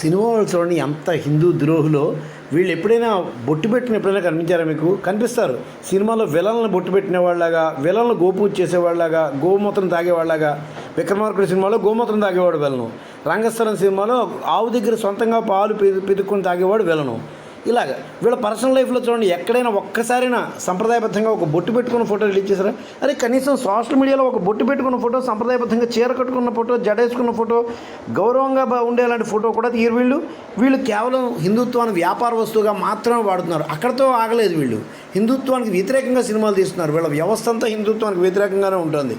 Cinema చూడండి ఎంత హిందూ ద్రోహులో వీళ్ళు ఎప్పుడైనా బొట్టు పెట్టిన ఎప్పుడైనా కనిపించారా మీకు? కనిపిస్తారు. సినిమాలో విలన్లను బొట్టు పెట్టిన వాళ్ళలాగా విలన్లు గోపూజ చేసేవాళ్ళలాగా గోమూత్రం తాగేవాళ్ళలాగా. విక్రమార్కుడి సినిమాలో గోమూత్రం తాగేవాడు విలను. రంగస్థలం సినిమాలో ఆవు దగ్గర సొంతంగా పాలు పిదు తాగేవాడు విలను. ఇలాగ వీళ్ళ పర్సనల్ లైఫ్లో చూడండి ఎక్కడైనా ఒక్కసారైనా సంప్రదాయబద్ధంగా ఒక బొట్టు పెట్టుకున్న ఫోటో రిలీజ్ చేశారా? అరే కనీసం సోషల్ మీడియాలో ఒక బొట్టు పెట్టుకున్న ఫోటో సంప్రదాయబద్ధంగా చీర కట్టుకున్న ఫోటో జడేసుకున్న ఫోటో గౌరవంగా ఉండేలాంటి ఫోటో కూడా తీయరు వీళ్ళు. వీళ్ళు కేవలం హిందుత్వాన్ని వ్యాపార వస్తువుగా మాత్రమే వాడుతున్నారు. అక్కడతో ఆగలేదు వీళ్ళు. హిందుత్వానికి వ్యతిరేకంగా సినిమాలు తీస్తున్నారు. వీళ్ళ వ్యవస్థ అంతా హిందుత్వానికి వ్యతిరేకంగానే ఉంటుంది.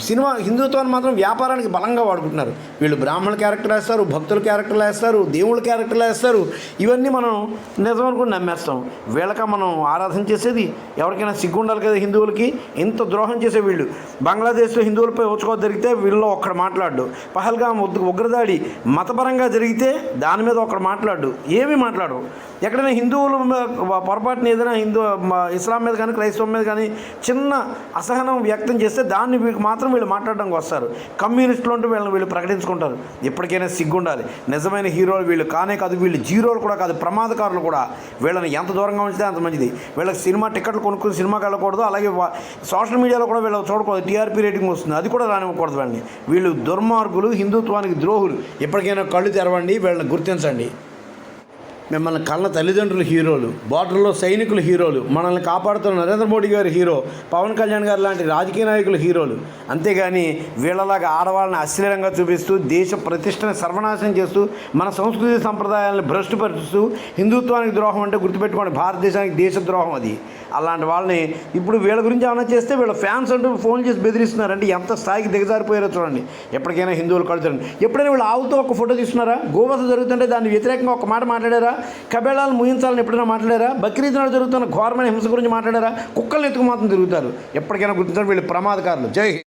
సినిమా హిందుత్వాన్ని మాత్రం వ్యాపారానికి బలంగా వాడుకుంటున్నారు. వీళ్ళు బ్రాహ్మణ క్యారెక్టర్ వేస్తారు భక్తుల క్యారెక్టర్లు వేస్తారు దేవుళ్ళ క్యారెక్టర్లు వేస్తారు. ఇవన్నీ మనం నిజం అనుకుని నమ్మేస్తాం. వీళ్ళక మనం ఆరాధన చేసేది ఎవరికైనా సిగ్గుండాలి కదా హిందువులకి? ఇంత ద్రోహం చేసే వీళ్ళు. బంగ్లాదేశ్లో హిందువులపై ఉచ్చుకో జరిగితే వీళ్ళు ఒక్కడ మాట్లాడు. పహల్గాం ఉగ్రదాడి మతపరంగా జరిగితే దాని మీద ఒకడు మాట్లాడు. ఏమీ మాట్లాడు ఎక్కడైనా హిందువులు పొరపాటున ఏదైనా హిందూ ఇస్లాం మీద కానీ క్రైస్తవం మీద కానీ చిన్న అసహనం వ్యక్తం చేస్తే దాన్ని వీళ్ళకి మాత్రం వీళ్ళు మాట్లాడడానికి వస్తారు. కమ్యూనిస్టులు ఉంటే వీళ్ళని వీళ్ళు ప్రకటించుకుంటారు. ఎప్పటికైనా సిగ్గుండాలి. నిజమైన హీరోలు వీళ్ళు కానే కాదు వీళ్ళు జీరోలు కూడా కాదు ప్రమాదకారులు కూడా. వీళ్ళని ఎంత దూరంగా ఉంచితే అంత మంచిది. వీళ్ళకి సినిమా టికెట్లు కొనుక్కుని సినిమాకి వెళ్ళకూడదు అలాగే సోషల్ మీడియాలో కూడా వీళ్ళు చూడకూడదు. టీఆర్పీ రేటింగ్ వస్తుంది. అది కూడా రానివ్వకూడదు వీళ్ళని. వీళ్ళు దుర్మార్గులు హిందుత్వానికి ద్రోహులు. ఎప్పటికైనా కళ్ళు తెరవండి వీళ్ళని గుర్తించండి. మిమ్మల్ని కళ్ళ తల్లిదండ్రులు హీరోలు బార్డర్లో సైనికులు హీరోలు మనల్ని కాపాడుతున్న నరేంద్ర మోడీ గారు హీరో పవన్ కళ్యాణ్ గారు లాంటి రాజకీయ నాయకులు హీరోలు. అంతేగాని వీళ్ళలాగా ఆడవాళ్ళని అశ్లీలంగా చూపిస్తూ దేశ ప్రతిష్టని సర్వనాశనం చేస్తూ మన సంస్కృతి సంప్రదాయాలను భ్రష్టుపరుస్తూ హిందుత్వానికి ద్రోహం అంటే గుర్తుపెట్టుకోండి భారతదేశానికి దేశ ద్రోహం అది. అలాంటి వాళ్ళని ఇప్పుడు వీళ్ళ గురించి ఏమైనా చేస్తే వీళ్ళ ఫ్యాన్స్ అంటూ ఫోన్ చేసి బెదిరిస్తున్నారంటే ఎంత స్థాయికి దిగజారిపోయారో చూడండి. ఎప్పటికైనా హిందువులు కడుతారండి ఎప్పుడైనా వీళ్ళు ఆవుతో ఒక ఫోటో తీసుకున్నారా? గోమత జరుగుతుంటే దాన్ని వ్యతిరేకంగా ఒక మాట మాట్లాడారా? కబేళాలు ముగించాలని ఎప్పుడైనా మాట్లాడారా? బక్రీద్ నాడు జరుగుతున్న ఘోరమైన హింస గురించి మాట్లాడారా? కుక్కల్ని ఎత్తుకు మాత్రం తిరుగుతారు. ఎప్పటికైనా గుర్తించారు వీళ్ళు ప్రమాదకారులు. జై